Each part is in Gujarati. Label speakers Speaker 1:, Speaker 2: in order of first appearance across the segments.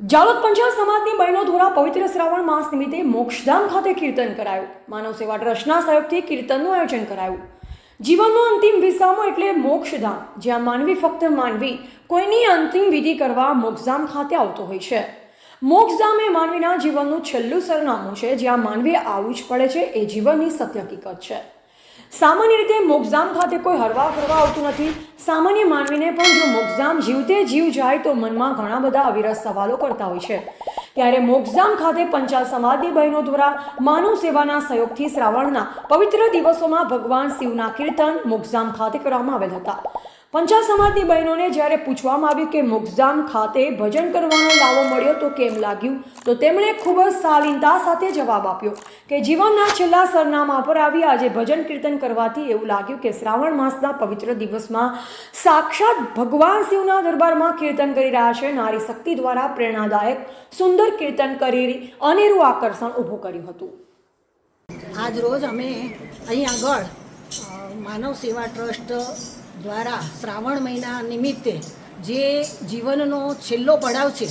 Speaker 1: જાલોદ પંચાલ સમાજની બહેનો દ્વારા પવિત્ર શ્રાવણ માસ નિમિત્તે મોક્ષધામ ખાતે કીર્તન કરાયું. માનવ સેવા ટ્રસ્ટના સહયોગથી કીર્તનનું આયોજન કરાયું. જીવનનો અંતિમ વિસામો એટલે મોક્ષધામ, જ્યાં માનવી ફક્ત માનવી, કોઈની અંતિમ વિધિ કરવા મોક્ષધામ ખાતે આવતો હોય છે. મોક્ષધામ એ માનવીના જીવનનું છેલ્લું સરનામું છે, જ્યાં માનવી આવવું જ પડે છે, એ જીવનની સત્ય હકીકત છે. સામાન્ય રીતે મોગઝામ ખાતે કોઈ હરવા ફરવા આવતું નથી. સામાન્ય માનવીને પણ જો મોગઝામ જીવતે જીવ જાય તો મનમાં ઘણા બધા અવિરત સવાલો કરતા હોય છે. ત્યારે મોગઝામ ખાતે પંચાલ સમાજની બહેનો દ્વારા માનવ સેવાના સહયોગથી શ્રાવણના પવિત્ર દિવસોમાં ભગવાન શિવના કીર્તન મોગઝામ ખાતે કરવામાં આવેલ હતા. પંચાલ સમાજની બહેનોને જ્યારે પૂછવામાં આવ્યું કે મોક્ષધામ ખાતે ભજન કરવાનો લાવો મળ્યો તો કેમ લાગ્યું, તો તેમણે ખૂબ જ શાલીનતા સાથે જવાબ આપ્યો કે જીવનના છેલ્લા સરનામા પર આવી આજે ભજન કીર્તન કરવાથી એવું લાગ્યું કે શ્રાવણ માસના પવિત્ર દિવસમાં સાક્ષાત ભગવાન શિવના દરબારમાં કીર્તન કરી રહ્યા છે. નારી શક્તિ દ્વારા પ્રેરણાદાયક, સુંદર કીર્તન કરી અનેરું આકર્ષણ ઊભું કર્યું હતું.
Speaker 2: આજ રોજ અમે અહીં આગળ માનવ સેવા ટ્રસ્ટ દ્વારા શ્રાવણ મહિના નિમિત્તે જે જીવનનો છેલ્લો પડાવ છે,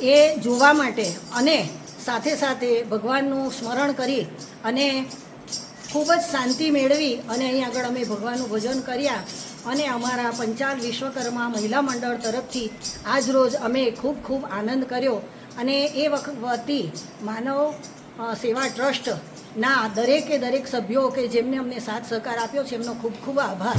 Speaker 2: એ જોવા માટે અને સાથે સાથે ભગવાનનું સ્મરણ કરી અને ખૂબ જ શાંતિ મેળવી અને અહીં આગળ અમે ભગવાનનું ભજન કર્યા અને અમારા પંચાલ વિશ્વકર્મા મહિલા મંડળ તરફથી આજ રોજ અમે ખૂબ ખૂબ આનંદ કર્યો અને એ વખત માનવ સેવા સેવા ટ્રસ્ટના દરેકે દરેક સભ્યો કે જેમને અમને સાથ સહકાર આપ્યો છે, એમનો ખૂબ ખૂબ આભાર.